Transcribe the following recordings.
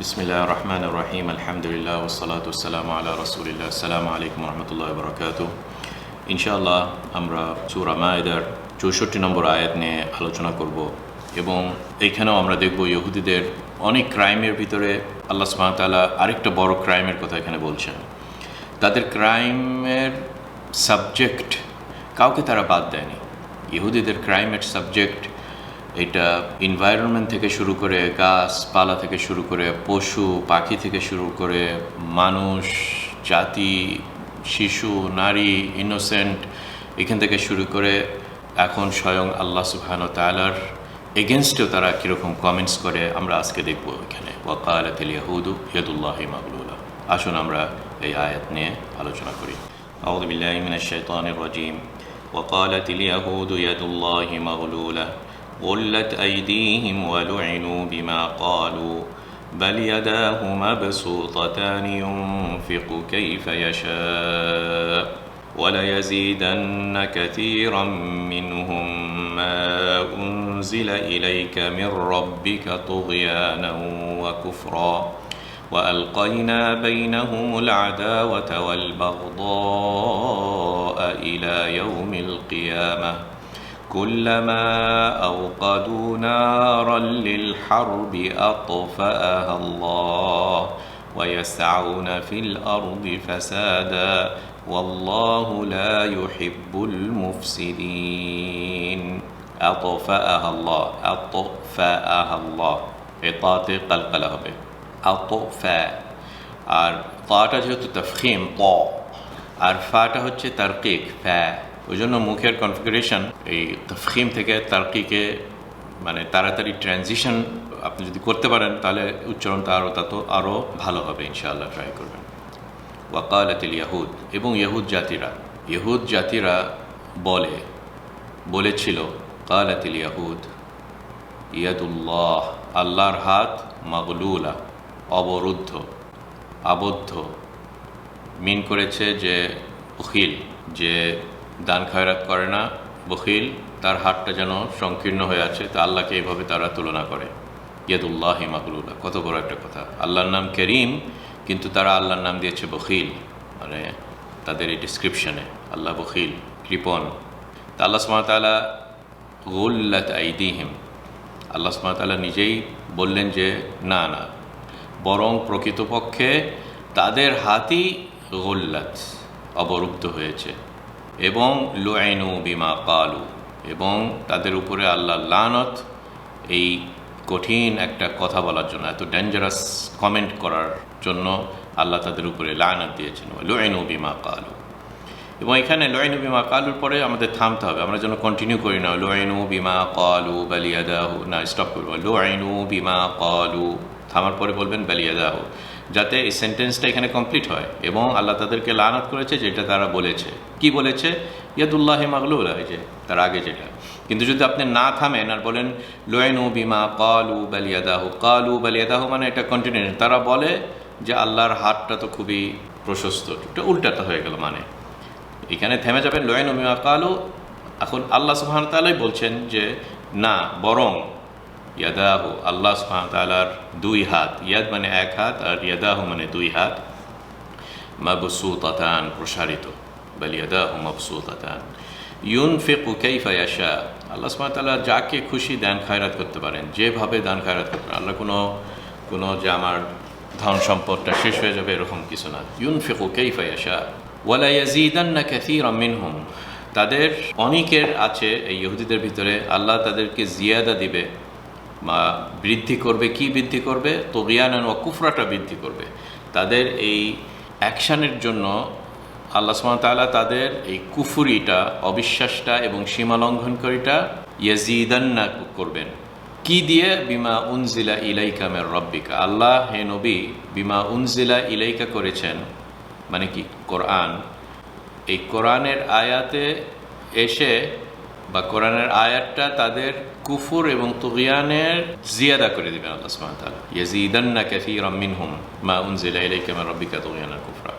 বিসমিল্লাহ রহমান রহিম আলহামদুলিল্লাহ ওসালাতাম আল্লাহ রসুলিল্লাহ আসসালামু আলাইকুম রহমতুল্লাহ বরকাত ইনশাআল্লাহ আমরা চুরা মায়েদার চৌষট্টি নম্বর আয়াত নিয়ে আলোচনা করব। এবং এইখানেও আমরা দেখব ইহুদিদের অনেক ক্রাইমের ভিতরে আল্লাহ সুবাহতাল্লাহ আরেকটা বড় ক্রাইমের কথা এখানে বলছেন। তাদের ক্রাইমের সাবজেক্ট কাউকে তারা বাদ দেয়নি। ইহুদিদের ক্রাইমের সাবজেক্ট এটা এনভায়রনমেন্ট থেকে শুরু করে গাছপালা থেকে শুরু করে পশু পাখি থেকে শুরু করে মানুষ জাতি শিশু নারী ইনোসেন্ট এখান থেকে শুরু করে এখন স্বয়ং আল্লাহ সুবহান তালার এগেনস্টেও তারা কীরকম কমেন্টস করে আমরা আজকে দেখব এখানে ওয়াকালাত ইয়াহুদু ইয়াদুল্লাহ মাগলুল্লাহ আসুন আমরা এই আয়াত নিয়ে আলোচনা করি أعوذ بالله من الشيطان الرجيم وقالت اليهود يد الله مغلولة غلت أيديهم ولعنوا بما قالوا بل يداه مبسوطتان ينفق كيف يشاء وليزيدن كثيرا منهم ما أنزل إليك من ربك طغيانا وكفرا. وألقينا بينهم العداوة والبغضاء إلى يوم القيامة. كلما أوقدوا نارا للحرب أطفأها الله ويسعون في الأرض فسادا والله لا يحب المفسدين أطفأها الله أطفأها الله إطاعة قلقلة به أطفأ আর তাটা যেহেতু তফখিম ত আর ফাটা হচ্ছে তার্কিক ফ্যা ওই জন্য মুখের কনফিগারেশন এই তফখিম থেকে তার্কিকে মানে তাড়াতাড়ি ট্রানজিশন আপনি যদি করতে পারেন, তাহলে উচ্চারণটা আরও তত আরও ভালো হবে, ইনশাআল্লাহ ট্রাই করবেন। ওয়াকালাতিল ইয়াহুদ, এবং ইহুদ জাতিরা ইহুদ জাতিরা বলে, বলেছিল কালাতিল ইয়াহুদ, ইয়াদুল্লাহ, আল্লাহর হাত মাগলুলা, অবরুদ্ধ, আবদ্ধ, মিন করেছে যে বখিল যে দান খয়রাত করে না। বখিল, তার হাতটা যেন সংকীর্ণ হয়ে আছে, তা আল্লাহকে এইভাবে তারা তুলনা করে। ইয়াদুল্লাহ মাহলুল্লাহ কত বড় একটা কথা। আল্লাহর নাম করিম, কিন্তু তারা আল্লাহর নাম দিয়েছে বখিল। মানে তাদের এই ডিসক্রিপশনে আল্লাহ বখিল, কৃপন। তা আল্লাহ সুমাতালা গুল্লাত আইদিহিম। আল্লাহ সুমাতালা নিজেই বললেন যে, না না। বরং প্রকৃতপক্ষে তাদের হাতই গোল্লাত, অবরুদ্ধ হয়েছে। এবং লোয়াইনু বিমা কালু, এবং তাদের উপরে আল্লাহ লানত, এই কঠিন একটা কথা বলার জন্য, এত ডেঞ্জারাস কমেন্ট করার জন্য আল্লাহ তাদের উপরে লানত দিয়েছেন। লোয়াইনু বিমা কালু। এবং এখানে লোয়াইনু বিমা কালুর পরে আমাদের থামতে হবে, আমরা যেন কন্টিনিউ করি না লোয়াইনু বিমা কালু বালিয়াদাহু, না স্টপ করব। লোয়াইনু বিমা কালু, থামার পরে বলবেন বালিয়াদাহ। যাতে এই সেন্টেন্সটা এখানে কমপ্লিট হয় এবং আল্লাহ তাদেরকে লানত করেছে যেটা তারা বলেছে। কি বলেছে? ইয়াদুল্লাহ মাগলুল যে তার আগে যেটা। কিন্তু যদি আপনি না থামেন আর বলেন লোয়েনু বিমা কালু বালিয়াদাহ কালু বালিয়াদাহ মানে এটা কন্টিনিউ তারা বলে যে আল্লাহর হাতটা তো খুবই প্রশস্ত। এটা উল্টাতে হয়ে গেল মানে। এখানে থেমে যাবেন লোয়েনু বিমা কালু এখন আল্লাহ সুহান তালাই বলছেন যে, না, বরং ইয়াদাহু, আল্লাহ সুহামতালার দুই হাত। ইয়াদ মানে এক হাত আর ইয়াদাহু মানে দুই হাত। মাবসুতাতান, প্রসারিত। বল ইয়াদাহু ইউন ফেকু কেইফায়াশা আল্লাহ সুহামতাল্লাহ যাকে খুশি দান খায়রাত করতে পারেন। যেভাবে দান খায়রাত করতে পারেন। আল্লাহ কোনো কোনো যে আমার ধন সম্পদটা শেষ হয়ে যাবে এরকম কিছু না। ইউন ফেকু কেইফায়াশা ওয়ালা ইয়াজিদান্না কাসীরাম মিনহুম। তাদের অনেকের আছে, এই ইহুদিদের ভিতরে। আল্লাহ তাদেরকে জিয়াদা দিবে। বৃদ্ধি করবে, কি বৃদ্ধি করবে? তবিয়ানান ও কুফরাটা বৃদ্ধি করবে। তাদের এই অ্যাকশানের জন্য আল্লাহ সুমতাল্লাহ তাদের এই কুফুরিটা, অবিশ্বাসটা এবং সীমালঙ্ঘনকারীটা ইয়াজিদান্না করবেন। কি দিয়ে? বিমা উনজিলা ইলাইকা মের রব্বিকা। আল্লাহ হে নবী, বিমা উনজিলা ইলাইকা করেছেন মানে কি? কোরআন। এই কোরআনের আয়াতে এসে বা কোরআনের আয়াতটা তাদের কুফুর এবং তুগিয়ানের জিয়াদা করে দিবেন আল্লাহ সুবহানাহু ওয়া তাআলা। ইয়াজিদান্না কাসীরাম মিনহুম মা উনজিলা ইলাইকা মির রাব্বিকা তুগিয়ানাল কুফরা।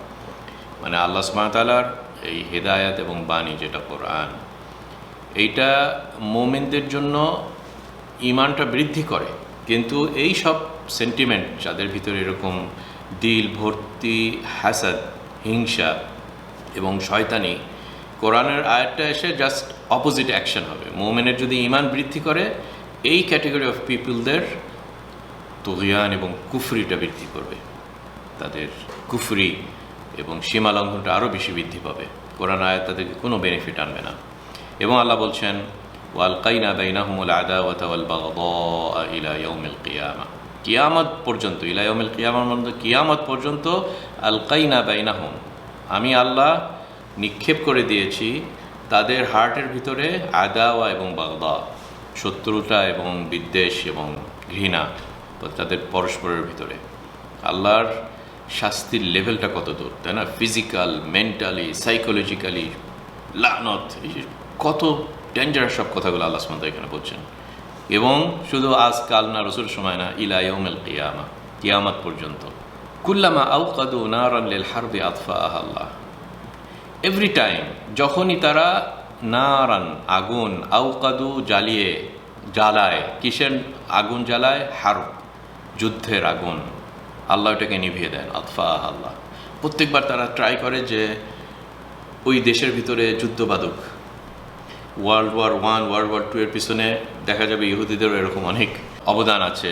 মানে আল্লাহ সুবহানাহু ওয়া তাআলার এই হেদায়াত এবং বাণী যেটা কোরআন, এইটা মোমেনদের জন্য ইমানটা বৃদ্ধি করে। কিন্তু এই সব সেন্টিমেন্ট যাদের ভিতরে এরকম দিল, ভর্তি, হাসাদ, হিংসা এবং শয়তানি কোরআনের আয়াতটা এসে জাস্ট অপোজিট অ্যাকশন হবে। মোমেনের যদি ইমান বৃদ্ধি করে, এই ক্যাটেগরি অফ পিপলদের তুহিয়ান এবং কুফরিটা বৃদ্ধি করবে। তাদের কুফরি এবং সীমা লঙ্ঘনটা আরও বেশি বৃদ্ধি পাবে। কোরআন আয়াত তাদেরকে কোনো বেনিফিট আনবে না। এবং আল্লাহ বলছেন, ওয়াল কাইনা বাইনাহুমুল আদাওয়াতা ওয়াল বাগদা ইলা ইয়াউমিল কিয়ামা। কিয়ামত পর্যন্ত, ইলা ইয়াউমিল কিয়ামার মধ্যে কিয়ামত পর্যন্ত, আল কাইনা বাইনাহুম। আমি আল্লাহ নিক্ষেপ করে দিয়েছি, তাদের হার্টের ভিতরে আদাওয়া এবং বাগদা, শত্রুতা এবং বিদ্বেষ এবং ঘৃণা তাদের পরস্পরের ভিতরে। আল্লাহর শাস্তির লেভেলটা কত দূর, তাই না? ফিজিক্যাল মেন্টালি সাইকোলজিক্যালি লানত কত ডেঞ্জারাস সব কথাগুলো আল্লাহ সুমন্ত এখানে বলছেন। এবং শুধু আজ, কাল না রসুল সময় না, ইলা ইয়মেল কিয়ামা, কিয়ামাত পর্যন্ত। কুল্লামা আউকাদু নারান লিল হারবি আতফা আল্লাহ। এভরি টাইম যখনই তারা নারান, আগুন আউকাদু জ্বালিয়ে, জ্বালায়, কিসের আগুন জ্বালায়? হার যুদ্ধের আগুন। আল্লাহ এটাকে নিভিয়ে দেন আতফা আল্লাহ। প্রত্যেকবার তারা ট্রাই করে যে ওই দেশের ভিতরে যুদ্ধ বাদক world war one world war two এর পিছনে দেখা যাবে ইহুদিদেরও এরকম অনেক অবদান আছে।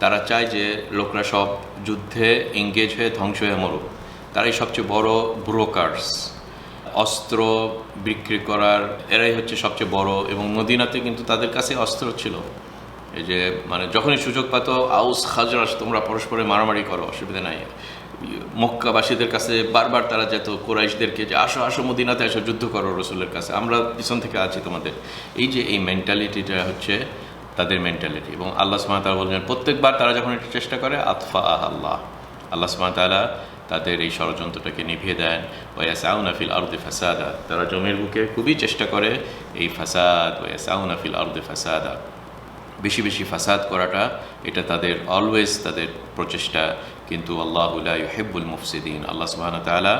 তারা চায় যে লোকরা সব যুদ্ধে এঙ্গেজ হয়ে ধ্বংস হয়ে মরুক। তারাই সবচেয়ে বড় ব্রোকার্স অস্ত্র বিক্রি করার, এরাই হচ্ছে সবচেয়ে বড় এবং মদিনাতে কিন্তু তাদের কাছে অস্ত্র ছিল। এই যে মানে যখনই সুযোগ পাত, আউস, খাজরাস, তোমরা পরস্পরে মারামারি করো, অসুবিধা নাই। মক্কাবাসীদের কাছে বারবার তারা যেত, কোরাইশদেরকে যে, আসো আসো মদিনাতে এসো যুদ্ধ করো রসুলের কাছে। আমরা পিছন থেকে আছি তোমাদের। এই যে, এই মেন্টালিটিটা হচ্ছে তাদের মেন্টালিটি এবং আল্লাহ সুমাত বলছেন, প্রত্যেকবার তারা যখন এটা চেষ্টা করে, আতফা আহ আল্লাহ আল্লাহ সুমাতালা তাদের এই ষড়যন্ত্রটাকে নিভিয়ে দেন। ওয়াসাউনাফিল আরদে ফাসাদা। তারা জমির বুকে খুবই চেষ্টা করে এই ফাসাদ ওয়াসাউনাফিল আরদে ফাসাদা। বেশি বেশি ফাসাদ করাটা, এটা তাদের অলওয়েজ তাদের প্রচেষ্টা। কিন্তু আল্লাহুল্লাহ হেব্বুল মুফসিদিন। আল্লাহ সুবাহ তালা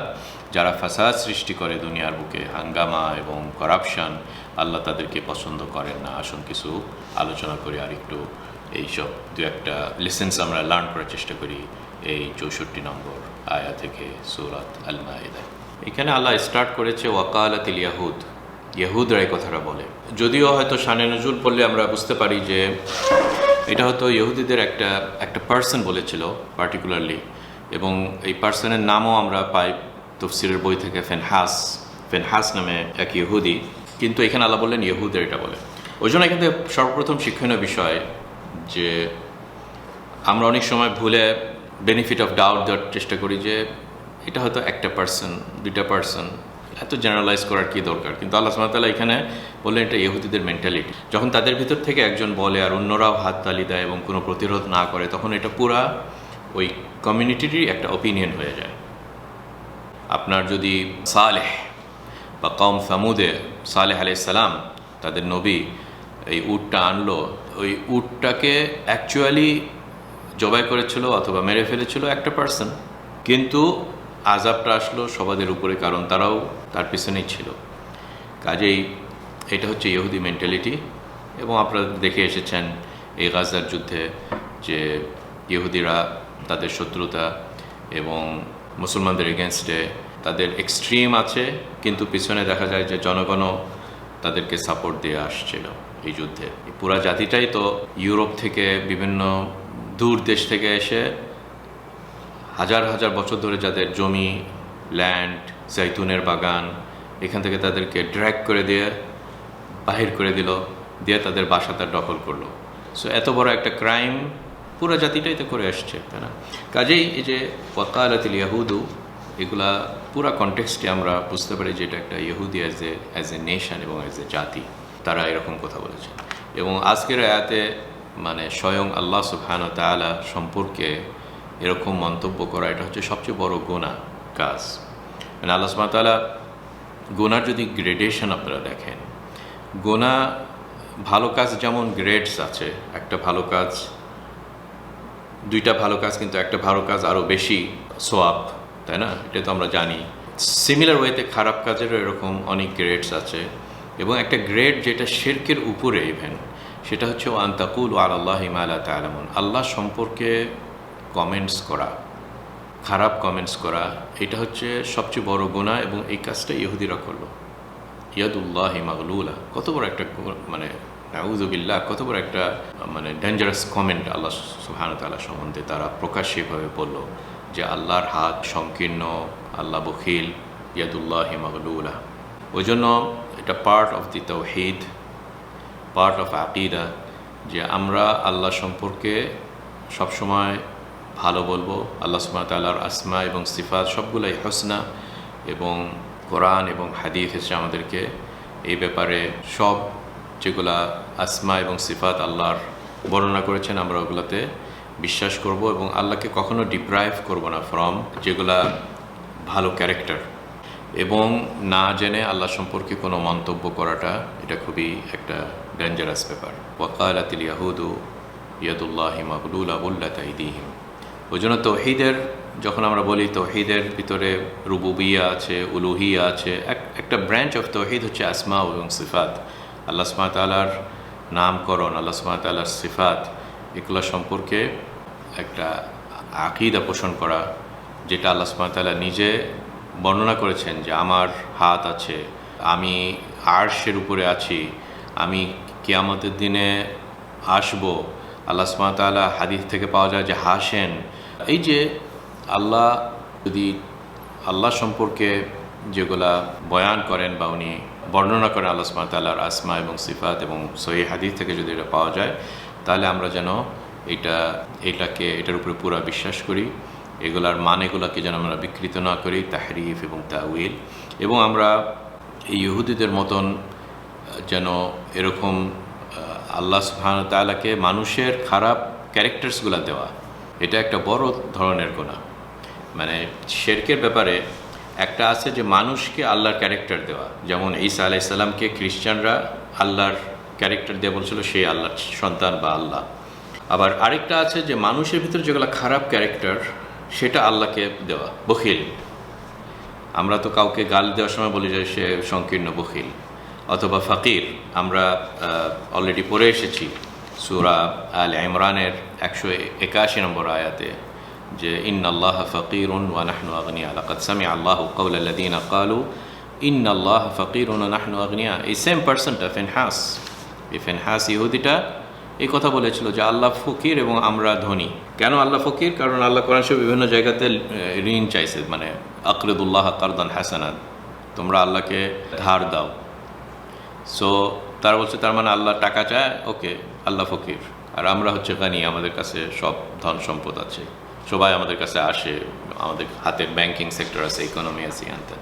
যারা ফাসাদ সৃষ্টি করে দুনিয়ার বুকে, হাঙ্গামা এবং করাপশন আল্লাহ তাদেরকে পছন্দ করেন না। আসুন কিছু আলোচনা করি আর একটু এইসব। দু একটা লেসেন্স আমরা লার্ন করার চেষ্টা করি। এই চৌষট্টি নম্বর। আয়া থেকে সুরাত আল মায়েদা এখানে আল্লাহ স্টার্ট করেছে, ওয়াকালাতিল ইয়াহুদ। ইহুদরা এই কথাটা বলে। যদিও হয়তো শানে নজরুল পড়লে আমরা বুঝতে পারি যে এটা হয়তো ইহুদিদের একটা একটা পার্সন বলেছিল পার্টিকুলারলি এবং এই পার্সনের নামও আমরা পাই তফসিরের বই থেকে ফেনহাস ফেনহাস নামে এক ইহুদি কিন্তু এখানে আল্লাহ বললেন ইহুদের এটা বলে। ওই জন্য এখানে সর্বপ্রথম শিক্ষণীয় বিষয় যে আমরা অনেক সময় ভুলে বেনিফিট অফ ডাউট দেওয়ার চেষ্টা করি যে এটা হয়তো একটা পার্সন দুইটা পার্সন এত জেনারেলাইজ করার কি দরকার? কিন্তু আল্লাহ সুমাতাল্লাহ এখানে বললেন এটা ইহুদিদের মেন্টালিটি যখন তাদের ভিতর থেকে একজন বলে আর অন্যরাও হাত তালি দেয় এবং কোনো প্রতিরোধ না করে, তখন এটা পুরা ওই কমিউনিটিরই একটা ওপিনিয়ন হয়ে যায়। আপনার যদি সালেহ বা কম সামুদে সালেহ সালাম তাদের নবী এই উটটা আনলো, ওই উটটাকে অ্যাকচুয়ালি জবাই করেছিল অথবা মেরে ফেলেছিল একটা পার্সন কিন্তু আজাবটা আসলো সবাদের উপরে, কারণ তারাও তার পিছনেই ছিল। কাজেই এটা হচ্ছে ইহুদি মেন্টালিটি এবং আপনারা দেখে এসেছেন এই গাজার যুদ্ধে যে ইহুদিরা তাদের শত্রুতা এবং মুসলমানদের এগেনস্টে তাদের এক্সট্রিম আছে, কিন্তু পিছনে দেখা যায় যে জনগণও তাদেরকে সাপোর্ট দিয়ে আসছিল এই যুদ্ধে। পুরা জাতিটাই তো ইউরোপ থেকে বিভিন্ন দূর দেশ থেকে এসে হাজার হাজার বছর ধরে যাদের জমি ল্যান্ড জাইতুনের বাগান, এখান থেকে তাদেরকে ড্র্যাক করে দিয়ে, বাহির করে দিল, দিয়ে তাদের বাসা তার দখল করল। সো এত বড় একটা ক্রাইম পুরো জাতিটাই তো করে আসছে, তাই না? কাজেই এই যে ওয়াকালাতিল ইয়াহুদু, এগুলা পুরা কনটেক্সটে আমরা বুঝতে পারি যে এটা একটা ইহুদি as a as a nation এবং অ্যাজ এ জাতি, তারা এরকম কথা বলেছে। এবং আজকের আয়াতে মানে স্বয়ং আল্লাহ সুবহান তালা সম্পর্কে এরকম মন্তব্য করা, এটা হচ্ছে সবচেয়ে বড় গোনা কাজ। মানে আল্লাহ সুবহান তালা গোনার যদি গ্রেডেশন আপনারা দেখেন গোনা ভালো কাজ যেমন গ্রেডস আছে, একটা ভালো কাজ, দুইটা ভালো কাজ কিন্তু একটা ভালো কাজ আরও বেশি সোয়াব তাই না? এটা তো আমরা জানি। সিমিলার ওয়েতে খারাপ কাজেরও এরকম অনেক গ্রেডস আছে এবং একটা গ্রেড যেটা শেরকের উপরে ইভেন সেটা হচ্ছে আন্তাকুল আর আল্লাহ হিমালা তালামুন। আল্লাহ সম্পর্কে কমেন্টস করা, খারাপ কমেন্টস করা, এটা হচ্ছে সবচেয়ে বড় গুণা এবং এই কাজটা ইহুদিরা করল। ইয়াদুল্লাহ মাগলুলা, কত বড় একটা মানে নাউজুবিল্লাহ কত বড় একটা মানে ডেঞ্জারাস কমেন্ট আল্লাহ সুহান তাল্লাহ সম্বন্ধে তারা প্রকাশ্যভাবে বলল যে, আল্লাহর হাত সংকীর্ণ, আল্লাহ বখিল, ইয়াদুল্লাহ মাগলুলা। ওই জন্য এটা পার্ট অফ দি তৌহিদ পার্ট অফ আকিদা যে আমরা আল্লাহ সম্পর্কে সবসময় ভালো বলব, আল্লাহ ওয়া তাআলার আসমা এবং সিফাত সবগুলাই হসনা এবং কোরআন এবং হাদিস এসে আমাদেরকে এই ব্যাপারে সব যেগুলা আসমা এবং সিফাত আল্লাহর বর্ণনা করেছেন আমরা ওগুলোতে বিশ্বাস করব এবং আল্লাহকে কখনো ডিপ্রাইভ করব না ফ্রম যেগুলা ভালো ক্যারেক্টার এবং না জেনে আল্লাহ সম্পর্কে কোনো মন্তব্য করাটা এটা খুবই একটা ডেঞ্জারাস ব্যাপার। ওয়াকালাতিল ইয়াহুদু ইয়াদুল্লাহ মাহলুল আবুল্লা তাইদিহিম ওই জন্য তৌহিদের, যখন আমরা বলি তৌহিদের ভিতরে রুবুবিয়া আছে, উলুহিয়া আছে, এক একটা ব্রাঞ্চ অফ তৌহিদ হচ্ছে আসমা এবং সিফাত। আল্লাহ তালার নামকরণ, আল্লাহ তালার সিফাত, এগুলো সম্পর্কে একটা আকিদা পোষণ করা, যেটা আল্লাহ ওয়া নিজে বর্ণনা করেছেন যে আমার হাত আছে, আমি আর্শের উপরে আছি, আমি কেয়ামতের দিনে আসব। আল্লাহ ওয়া হাদিস থেকে পাওয়া যায় যে হাসেন। এই যে আল্লাহ যদি আল্লাহ সম্পর্কে যেগুলা বয়ান করেন বা উনি বর্ণনা করেন আল্লাহ ওয়া আসমা এবং সিফাত এবং সহি হাদিস থেকে যদি এটা পাওয়া যায়, তাহলে আমরা যেন এটা, এটাকে, এটার উপরে পুরা বিশ্বাস করি। এগুলার মানেগুলোকে যেন আমরা বিকৃত না করি, তাহরিফ এবং তাউইল এবং আমরা এই ইহুদিদের মতন যেন এরকম আল্লাহ সুবহান তালাকে মানুষের খারাপ ক্যারেক্টার্সগুলো দেওয়া। এটা একটা বড় ধরনের গোনা মানে শেরকের ব্যাপারে একটা আছে যে মানুষকে আল্লাহর ক্যারেক্টার দেওয়া। যেমন ঈসা আলাইসাল্লামকে খ্রিস্টানরা আল্লাহর ক্যারেক্টার দেওয়া বলছিল সেই আল্লাহর সন্তান বা আল্লাহ। আবার আরেকটা আছে যে মানুষের ভিতরে যেগুলো খারাপ ক্যারেক্টার সেটা আল্লাহকে দেওয়া, বখিল। আমরা তো কাউকে গাল দেওয়ার সময় বলি যে সে সংকীর্ণ, বখিল। অথবা ফাকির, আমরা অলরেডি পড়ে এসেছি সুরা আল ইমরানের একশো একাশি নম্বর আয়াতে যে ইন আল্লাহ ওয়া নাহনু আগনিয়া। লাকাদ সামি আল্লাহ কৌল আল্লাদিন কালু ইন আল্লাহ নাহনু আগনিয়া। এই সেম পার্সনটা ফেনহাস। এই ফেনহাস ইহুদিটা এই কথা বলেছিল যে আল্লাহ ফকির এবং আমরা ধনী। কেন আল্লাহ ফকির? কারণ আল্লাহ কোরআন শরীফ বিভিন্ন জায়গাতে ঋণ চাইছে মানে আকরদুল্লাহ কারদান হাসানাদ তোমরা আল্লাহকে ধার দাও। সো তার বলছে, তার মানে আল্লাহ টাকা চায়, ওকে, আল্লাহ ফকির। আর আমরা হচ্ছে গানি, আমাদের কাছে সব ধন সম্পদ আছে। সবাই আমাদের কাছে আসে, আমাদের হাতে ব্যাংকিং সেক্টর আছে ইকোনমি আছে আনতে।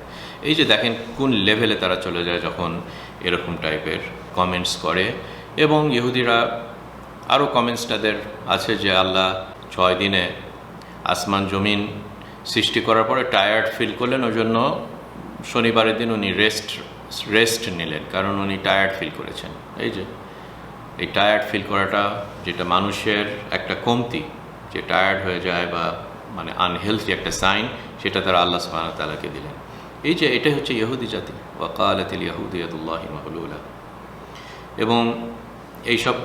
এই যে দেখেন কোন লেভেলে তারা চলে যায় যখন এরকম টাইপের কমেন্টস করে। এবং ইহুদিরা আরও কমেন্টস তাদের আছে যে আল্লাহ ছয় দিনে আসমান জমিন সৃষ্টি করার পরে টায়ার্ড ফিল করলেন ওই জন্য শনিবারের দিন উনি রেস্ট রেস্ট নিলেন, কারণ উনি টায়ার্ড ফিল করেছেন। এই যে, এই টায়ার্ড ফিল করাটা যেটা মানুষের একটা কমতি, যে টায়ার্ড হয়ে যায় বা মানে আনহেলথি একটা সাইন সেটা তারা আল্লাহ সুবহানাহু ওয়া তাআলাকে দিলেন। এই যে, এটাই হচ্ছে ইহুদি জাতি। ওয়াকালাতিল ইয়াহুদিয়াতুল্লাহি মাগলুলা এবং এইসব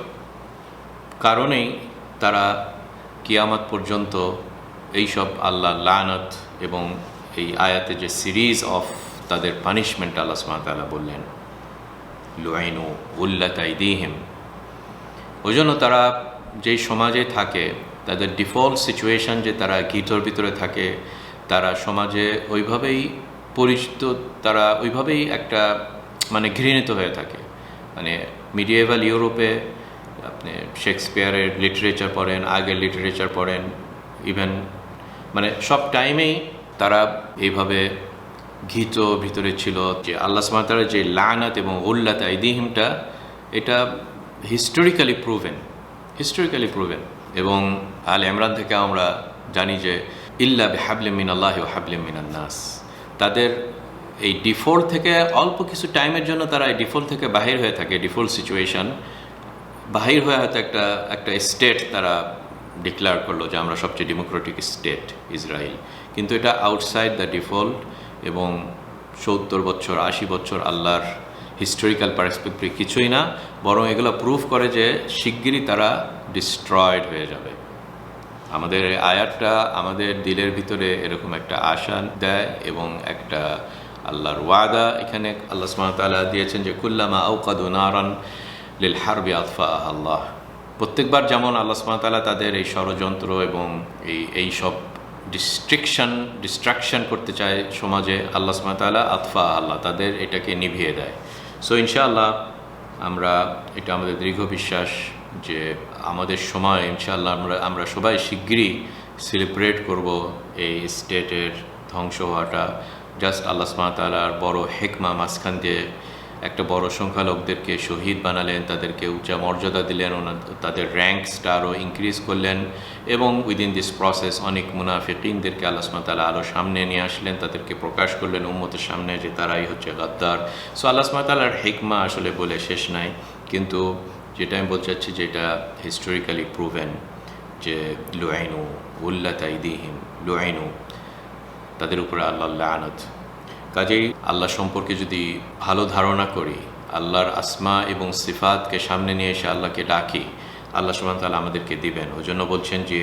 কারণেই তারা কিয়ামত পর্যন্ত এইসব আল্লাহ লানত এবং এই আয়াতে যে সিরিজ অফ তাদের পানিশমেন্ট আল্লাহ তাআলা বললেন, লুআইনু উল্লাতাইদিহিম ওই জন্য তারা যেই সমাজে থাকে, তাদের ডিফল্ট সিচুয়েশন যে তারা গিটোর ভিতরে থাকে, তারা সমাজে ওইভাবেই পরিচিত, তারা ওইভাবেই একটা মানে ঘৃণিত হয়ে থাকে। মানে মিডিয়েভাল ইউরোপে আপনি শেক্সপিয়ারের লিটারেচার পড়েন, আগের লিটারেচার পড়েন ইভেন মানে সব টাইমেই তারা এইভাবে ঘিত ভিতরে ছিল যে আল্লাহ সুবহানাহু যে লানাত এবং উল্লাত আইদিহিমটা, এটা হিস্টোরিক্যালি প্রুভেন হিস্টোরিক্যালি প্রুভেন এবং আল ইমরান থেকে আমরা জানি যে, ইল্লা হাবলিম মিন আল্লাহ ও হাবলিম মিনান নাস। তাদের এই ডিফল্ট থেকে অল্প কিছু টাইমের জন্য তারা এই ডিফল্ট থেকে বাহির হয়ে থাকে ডিফল্ট সিচুয়েশন বাহির হয়ে হয়তো একটা একটা স্টেট তারা ডিক্লেয়ার করল যে আমরা সবচেয়ে ডেমোক্রেটিক স্টেট ইসরায়েল কিন্তু এটা আউটসাইড দ্য ডিফল্ট এবং সত্তর বছর, আশি বছর আল্লাহর হিস্টোরিক্যাল পার্সপেক্টিভ কিছুই না, বরং এগুলো প্রুফ করে যে শিগগিরই তারা ডিস্ট্রয়েড হয়ে যাবে। আমাদের আয়াতটা আমাদের দিলের ভিতরে এরকম একটা আশা দেয় এবং একটা আল্লাহর ওয়াদা এখানে আল্লাহ সুবহানাহু দিয়েছেন যে কুল্লামা আউকাদু নারান লিল হারবি আতফা আল্লাহ। প্রত্যেকবার যেমন আল্লাহ সুবহানাহু তাদের এই ষড়যন্ত্র এবং এই এই সব ডিস্ট্রিকশন, ডিস্ট্রাকশন করতে চায় সমাজে, আল্লাহ সুবহানাহু আতফা আল্লাহ তাদের এটাকে নিভিয়ে দেয়। সো ইনশাআল্লাহ আমরা, এটা আমাদের দীর্ঘ বিশ্বাস যে আমাদের সময়, ইনশাআল্লাহ আমরা আমরা সবাই শিগগিরই সেলিব্রেট করব এই স্টেটের ধ্বংস হওয়াটা। জাস্ট আল্লাহ সুমাতালার বড় হেকমা মাঝখান দিয়ে একটা বড় সংখ্যা লোকদেরকে শহীদ বানালেন, তাদেরকে উচ্চা মর্যাদা দিলেন, ওনার তাদের র্যাঙ্কসটা আরও ইনক্রিজ করলেন এবং উইদিন দিস প্রসেস অনেক মুনাফিকিনদেরকে আল্লাহ সুমাতালা আরও সামনে নিয়ে আসলেন, তাদেরকে প্রকাশ করলেন উম্মতের সামনে যে তারাই হচ্ছে গাদ্দার। সো আল্লাহ সুমাতালার হেকমা আসলে বলে শেষ নাই, কিন্তু যেটা আমি বলতে চাচ্ছি যেটা হিস্টোরিক্যালি প্রুভেন যে লুআইনু উল্লা তাইদিহিম লুআইনু তাদের উপরে আল্লাহ আনত কাজেই আল্লাহ সম্পর্কে যদি ভালো ধারণা করি, আল্লাহর আসমা এবং সিফাতকে সামনে নিয়ে এসে আল্লাহকে ডাকি, আল্লাহ সুমান তালা আমাদেরকে দিবেন। ওই জন্য বলছেন যে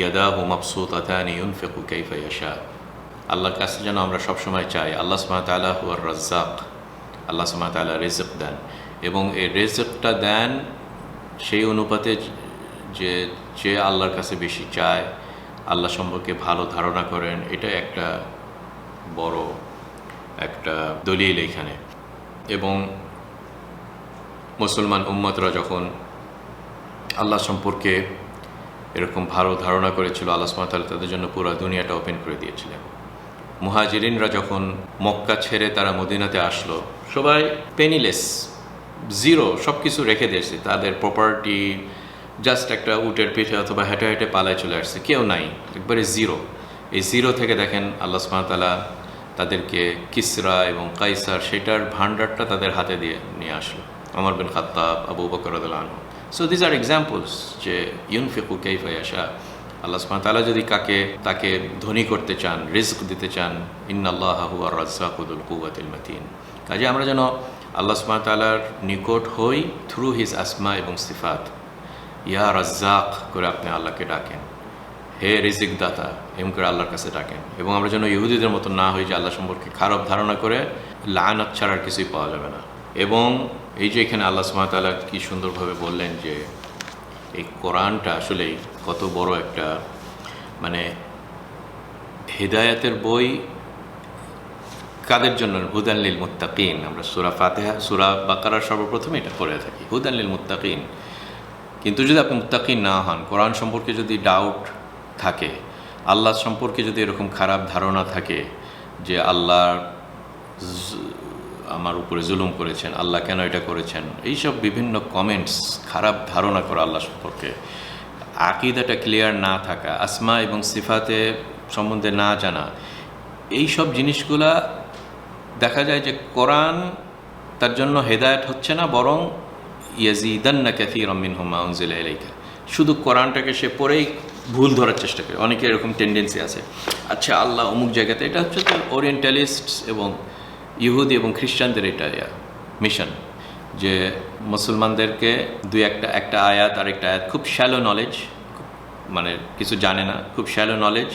ইয়াদা হু মফসুত আতানি ইউনফেকু কাইফা ইয়াশা। আল্লাহর কাছে যেন আমরা সবসময় চাই, আল্লাহ সুমান তালা হুয়ার রাজ্জাক, আল্লাহ সুমান তালা রেজক দেন। এবং এই রেজকটা দেন সেই অনুপাতে যে যে আল্লাহর কাছে বেশি চায়, আল্লাহ সম্পর্কে ভালো ধারণা করেন এটা একটা বড় একটা দলিল এখানে। এবং মুসলমান উম্মতরা যখন আল্লাহ সম্পর্কে এরকম ভালো ধারণা করেছিল, আল্লাহ সুমাতাল তাদের জন্য পুরো দুনিয়াটা ওপেন করে দিয়েছিলেন। মুহাজিরিনরা যখন মক্কা ছেড়ে তারা মদিনাতে আসলো, সবাই পেনিলেস জিরো সব কিছু রেখে দিয়েছে। তাদের প্রপার্টি জাস্ট একটা উটের পিঠে অথবা হেঁটে হেঁটে পালায় চলে আসছে, কেউ নাই, একবারে জিরো এই জিরো থেকে দেখেন আল্লাহ সুমাতালা তাদেরকে কিসরা এবং কাইসার সেটার ভান্ডারটা তাদের হাতে দিয়ে নিয়ে আসলো। আমার বিন খাত্তাব, আবু বকর আনহু। সো দিজ আর এক্সাম্পলস যে ইউন ফেকু ইউনফিকু কেইফাইয়াশা আল্লাহ সুবহান তাআলা যদি কাকে, তাকে ধনী করতে চান রিস্ক দিতে চান, ইন্নাল্লাহ হুয়া রাজ্জাকুদুল কুওয়াতিল মাতিন। কাজে আমরা যেন আল্লাহ সুবহান তাআলার নিকট হই থ্রু হিজ আসমা এবং সিফাত। ইয়া রাজ্জাক করে আপনি আল্লাহকে ডাকেন। হে রিজিক দাতা এম করে আল্লাহর কাছে ডাকেন। এবং আমরা যেন ইহুদিদের মতো না হই যে আল্লাহ সম্পর্কে খারাপ ধারণা করে লায়নাত ছাড়ার কিছুই পাওয়া যাবে না। এবং এই যে এখানে আল্লাহ সুমাতালা কি সুন্দরভাবে বললেন যে, এই কোরআনটা আসলেই কত বড় একটা মানে হেদায়াতের বই কাদের জন্য? হুদানলিল মুত্তাকিন। আমরা সুরা ফাতেহা, সুরা বাকারার সর্বপ্রথম এটা করে থাকি। হুদানলিল মুত্তাকিন। কিন্তু যদি আপনি মুত্তাকিন না হন, কোরআন সম্পর্কে যদি ডাউট থাকে। আল্লাহ সম্পর্কে যদি এরকম খারাপ ধারণা থাকে যে আল্লাহ আমার উপরে জুলুম করেছেন, আল্লাহ কেন এটা করেছেন, এইসব বিভিন্ন কমেন্টস খারাপ ধারণা করা আল্লাহ সম্পর্কে। আকিদাটা ক্লিয়ার না থাকা, আসমা এবং সিফাতে সম্বন্ধে না জানা এই সব জিনিসগুলা দেখা যায় যে কোরআন তার জন্য হেদায়ত হচ্ছে না, বরং ইয়াজিদান্না ক্যাফি রমিন হুমা উনজিলা এলাইকা শুধু কোরআনটাকে সে পড়েই ভুল ধরার চেষ্টা করে। অনেকের এরকম টেন্ডেন্সি আছে। আচ্ছা আল্লাহ অমুক জায়গাতে, এটা হচ্ছে তো ওরিয়েন্টালিস্ট এবং ইহুদি এবং খ্রিস্টানদের এটা মিশন যে মুসলমানদেরকে দুই একটা একটা আয়াত আর একটা আয়াত, খুব শ্যালো নলেজ মানে কিছু জানে না, খুব শ্যালো নলেজ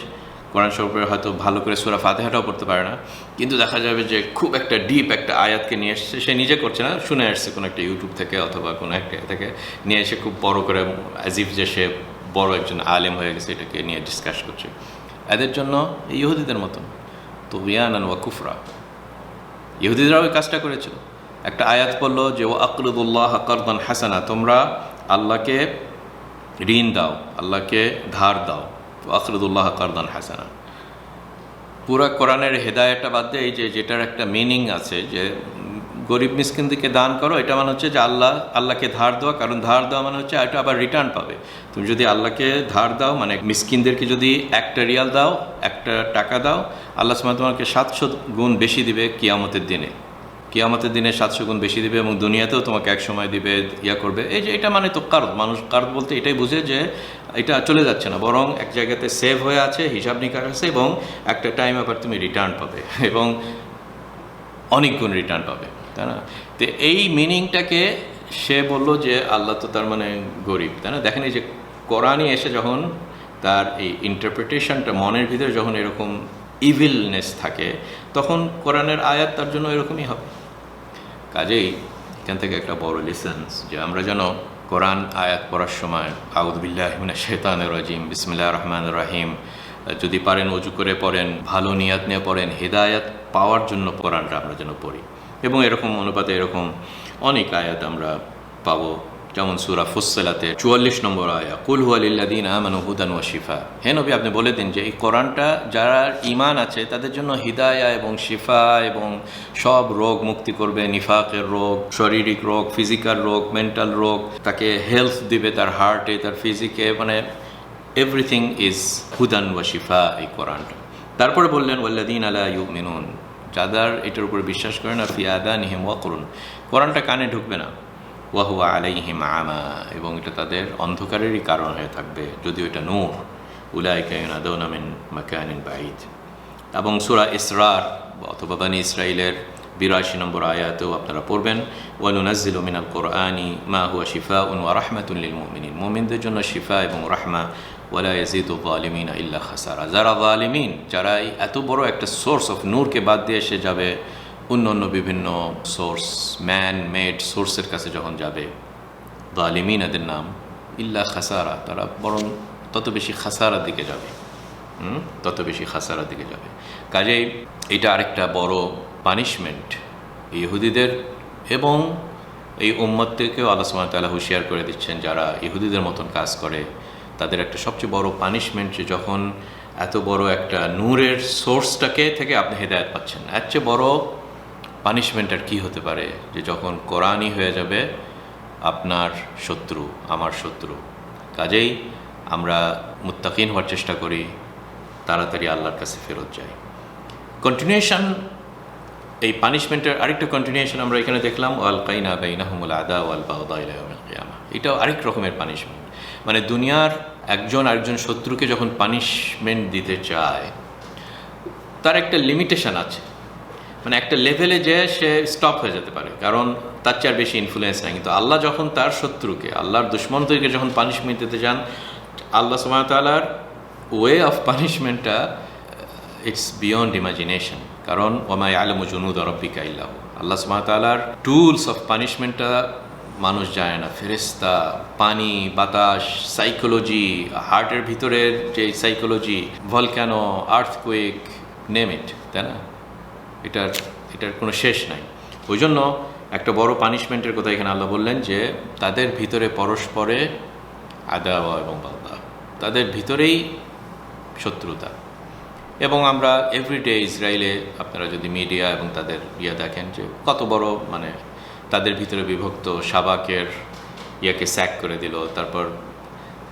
কোরআন শরীফের হয়তো ভালো করে সুরা ফাতেহাটাও পড়তে পারে না। কিন্তু দেখা যাবে যে খুব একটা ডিপ একটা আয়াতকে নিয়ে এসছে, সে নিজে করছে না, শুনে আসছে কোনো একটা ইউটিউব থেকে অথবা কোনো একটা থেকে। নিয়ে এসে খুব বড় করে অ্যাজিফ যে সে বড় একজন আলেম হয়ে গেছে, এটাকে নিয়ে ডিসকাস করছে। এদের জন্য ইহুদিদের মতন। তো ইয়ান ওয়া কুফরা। ইহুদিদরাও এই কাজটা করেছিল। একটা আয়াত পড়ল যে ও আকরুদুল্লাহ আকরদান হাসানা তোমরা আল্লাহকে ঋণ দাও, আল্লাহকে ধার দাও। আকরুদুল্লাহ আকরদান হাসানা পুরা কোরআনের হেদায়তটা বাদ দিয়ে এই যে, যেটার একটা মিনিং আছে যে গরিব মিসকিনদেরকে দান করো, এটা মানে হচ্ছে যে আল্লাহ, আল্লাহকে ধার দেওয়া, কারণ ধার দেওয়া মানে হচ্ছে এটা আবার রিটার্ন পাবে। তুমি যদি আল্লাহকে ধার দাও মানে মিসকিনদেরকে যদি একটা রিয়াল দাও, একটা টাকা দাও, আল্লাহ সময় তোমাকে সাতশো গুণ বেশি দিবে কিয়ামতের দিনে। কিয়ামতের দিনে সাতশো গুণ বেশি দিবে এবং দুনিয়াতেও তোমাকে এক সময় দিবে, ইয়া করবে। এই যে এটা মানে তো কার্দ। মানুষ কার্দ বলতে এটাই বুঝে যে এটা চলে যাচ্ছে না, বরং এক জায়গাতে সেভ হয়ে আছে, হিসাব নিকাশ আছে এবং একটা টাইম আবার তুমি রিটার্ন পাবে এবং অনেক গুণ রিটার্ন পাবে। তাই না? তো এই মিনিংটাকে সে বলল যে আল্লাহ তো তার মানে গরিব, তাই না? দেখেন এই যে কোরআনই এসে যখন তার এই ইন্টারপ্রিটেশনটা মনের ভিতরে যখন এরকম ইভিলনেস থাকে, তখন কোরআনের আয়াত তার জন্য এরকমই হবে। কাজেই এখান থেকে একটা বড় লেসেন্স যে আমরা যেন কোরআন আয়াত পড়ার সময় আউদবিল্লাহমিনা শেতান রাজিম বিসমিল্লাহ রহমান রাহিম যদি পারেন অজু করে পড়েন, ভালো নিয়াত নিয়ে পড়েন, হেদায়াত পাওয়ার জন্য কোরআনটা আমরা যেন পড়ি। এবং এরকম অনুপাতে এরকম অনেক আয়াত আমরা পাবো। যেমন সুরা ফুসলাতে চুয়াল্লিশ নম্বর আয়া, কুল হুয়ালিল্লাদিন আমানু হুদান ওয়া শিফা হে নবী, আপনি বলে দিন যে এই কোরআনটা যারা ইমান আছে, তাদের জন্য হিদায়া এবং শিফা এবং সব রোগ মুক্তি করবে। নিফাকের রোগ, শারীরিক রোগ, ফিজিক্যাল রোগ, মেন্টাল রোগ, তাকে হেলথ দিবে তার হার্টে, তার ফিজিকে মানে এভরিথিং ইজ হুদান ওয়া শিফা এই কোরআনটা। তারপরে বললেন ওয়াল্লাদিন আলা ইউ মিনুন যাদের এটার উপর বিশ্বাস করে না ফিয়াদা নিহিম ওয়া করুন কোরআনটা কানে ঢুকবে না। ওয়াহুয়া আলাইহিম আমা। এবং এটা তাদের অন্ধকারেরই কারণ হয়ে থাকবে, যদিও এটা নূর। উলাইকাইনাদিন মাকানিন বাইদ এবং সুরা ইসরার অথবা বানি ইসরাইলের বিরাশি নম্বর আয়াতেও আপনারা পড়বেন ওয়ানুনাজিল মিনাল কোরআনি মা হুয়া শিফা উন ওয়া রাহমাতুল্লিল মুমিনিন মুমিনদের জন্য শিফা এবং রাহমা ওয়ালা ইয়াজিদু জালিমিন ইল্লা খাসারা যারা জালিমিন যারা এই এত বড় একটা সোর্স অফ নূরকে বাদ দিয়ে এসে যাবে, অন্য অন্য বিভিন্ন সোর্স ম্যান মেড সোর্সের কাছে যখন যাবে জালিমিন এদের নাম ইল্লা খাসারা, তারা বরং তত বেশি খাসারার দিকে যাবে। হুম? তত বেশি খাসারার দিকে যাবে। কাজেই এটা আরেকটা বড় পানিশমেন্ট ইহুদিদের এবং এই আল্লাহ সুবহানাহু ওয়া তাআলা হুঁশিয়ার করে দিচ্ছেন, যারা ইহুদিদের মতন কাজ করে। তাদের একটা সবচেয়ে বড় পানিশমেন্ট যে যখন এত বড় একটা নূরের সোর্সটাকে থেকে আপনি হেদায়ত পাচ্ছেন, এর চেয়ে বড় পানিশমেন্ট আর কী হতে পারে? যে যখন কোরআনই হয়ে যাবে, আপনার শত্রু, আমার শত্রু। কাজেই আমরা মুত্তাকিন হওয়ার চেষ্টা করি, তাড়াতাড়ি আল্লাহর কাছে ফেরত যাই। কন্টিনিউশন এই পানিশমেন্টের আরেকটা কন্টিনিউশন আমরা এখানে দেখলাম ওয়াল কাইনা বাইনাহুমুল আদা ওয়াল বাউদা ইলা ইয়াউমিল কিয়ামা। এটাও আরেক রকমের পানিশমেন্ট মানে দুনিয়ার একজন আরেকজন শত্রুকে যখন পানিশমেন্ট দিতে চায়, তার একটা লিমিটেশন আছে। মানে একটা লেভেলে যে সে স্টপ হয়ে যেতে পারে, কারণ তার চেয়ে আর বেশি ইনফ্লুয়েন্স নাই। কিন্তু আল্লাহ যখন তার শত্রুকে, আল্লাহর দুশ্মনদেরকে যখন পানিশমেন্ট দিতে চান, আল্লাহ সুমাতালার ওয়ে অফ পানিশমেন্টটা ইটস বিয়ন্ড ইমাজিনেশন কারণ ওমাই আলম জুনুদ রব্বিকা ইল্লাহ আল্লাহ সুমাতালার টুলস অফ পানিশমেন্টটা মানুষ জানে না। ফেরেস্তা পানি, বাতাস, সাইকোলজি, হার্টের ভিতরের যে psychology, volcano, earthquake, name it, তাই না? এটার এটার কোনো শেষ নাই। ওই জন্য একটা বড় পানিশমেন্টের কথা এখানে আল্লাহ বললেন যে, তাদের ভিতরে পরস্পরে আদা এবং বাদা তাদের ভিতরেই শত্রুতা। এবং আমরা এভরিডে ইসরায়েলে আপনারা যদি মিডিয়া এবং তাদের ইয়ে দেখেন যে কত বড় মানে তাদের ভিতরে বিভক্ত সাবাকের ইয়াকে স্যাক করে দিল, তারপর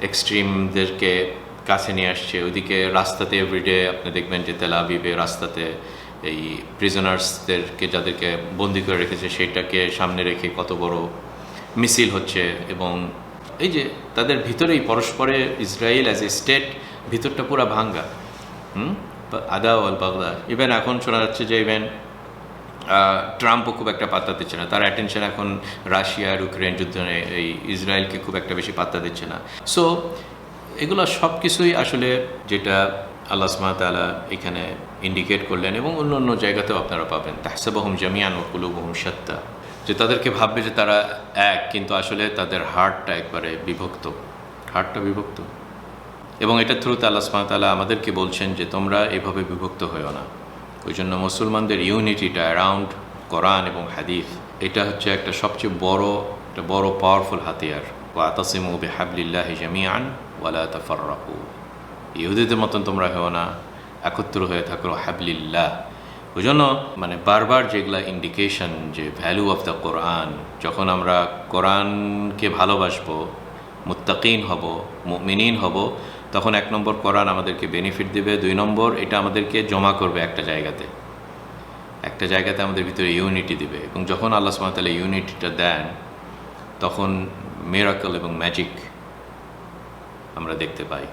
এক্সট্রিমদেরকে কাছে নিয়ে আসছে। ওইদিকে রাস্তাতে এভরিডে আপনি দেখবেন যে তেল আবিবে রাস্তাতে এই প্রিজনার্সদেরকে যাদেরকে বন্দি করে রেখেছে, সেইটাকে সামনে রেখে কত বড় মিছিল হচ্ছে এবং এই যে তাদের ভিতরেই পরস্পরে ইসরায়েল অ্যাজ এ স্টেট ভিতরটা পুরো ভাঙ্গা। হুম? আদা আল বাগদা ইভেন এখন শোনা যাচ্ছে যে ইভেন ট্রাম্পও খুব একটা পাত্তা দিচ্ছে না। তার অ্যাটেনশন এখন রাশিয়া আর ইউক্রেন যুদ্ধ এই ইসরায়েলকে খুব একটা বেশি পাত্তা দিচ্ছে না। সো এগুলো সব কিছুই আসলে যেটা আল্লাহ তালা এখানে ইন্ডিকেট করলেন এবং অন্য অন্য জায়গাতেও আপনারা পাবেন। তাহসাবাহম জামিয়ান ও কুলুবহম সত্তা যে তাদেরকে ভাববে যে তারা এক, কিন্তু আসলে তাদের হার্টটা একবারে বিভক্ত। হার্টটা বিভক্ত। এবং এটার থ্রুতে আল্লাহ তালা আমাদেরকে বলছেন যে তোমরা এভাবে বিভক্ত হয়েও না। ওই জন্য মুসলমানদের ইউনিটিটা অ্যারাউন্ড কোরআন এবং হাদিফ এটা হচ্ছে একটা সবচেয়ে বড়, একটা বড় পাওয়ারফুল হাতিয়ার। ও আতাসিমু বেহাবলিল্লাহ জামিয়ান ওয়ালা তাফাররাকু। ইহুদিদের মতন তোমরা হেও না, একত্র হয়ে থাকো হাবলিল্লাহ। ওই জন্য মানে বারবার যেগুলা ইন্ডিকেশন যে ভ্যালু অফ দ্য কোরআন যখন আমরা কোরআনকে ভালোবাসবো, মুত্তাকিন হব মিনীন হব তখন এক নম্বর কোরআন আমাদেরকে বেনিফিট দেবে, দুই নম্বর এটা আমাদেরকে জমা করবে একটা জায়গাতে। একটা জায়গাতে আমাদের ভিতরে ইউনিটি দিবে এবং যখন আল্লাহ সুমাতালা ইউনিটিটা দেন, তখন মেরাকল এবং ম্যাজিক আমরা দেখতে পাই।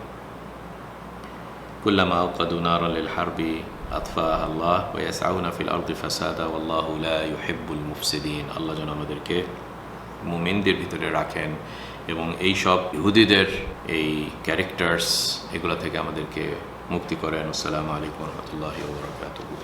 কুল্লামা আউকাদু নারা লিল হারবি আতফাহ আল্লাহ ওয়া ইয়াসআউনা ফিল আরদি ফাসাদা ওয়াল্লাহু লা ইউহিব্বুল মুফসিদিন। আল্লাহ যেন আমাদেরকে মুমিনদের ভিতরে রাখেন। এবং এই সব ইহুদিদের এই ক্যারেক্টার্স এগুলো থেকে আমাদেরকে মুক্তি করেন। আসসালামু আলাইকুম রহমতুল্লাহ ওয়া বারাকাতুহু।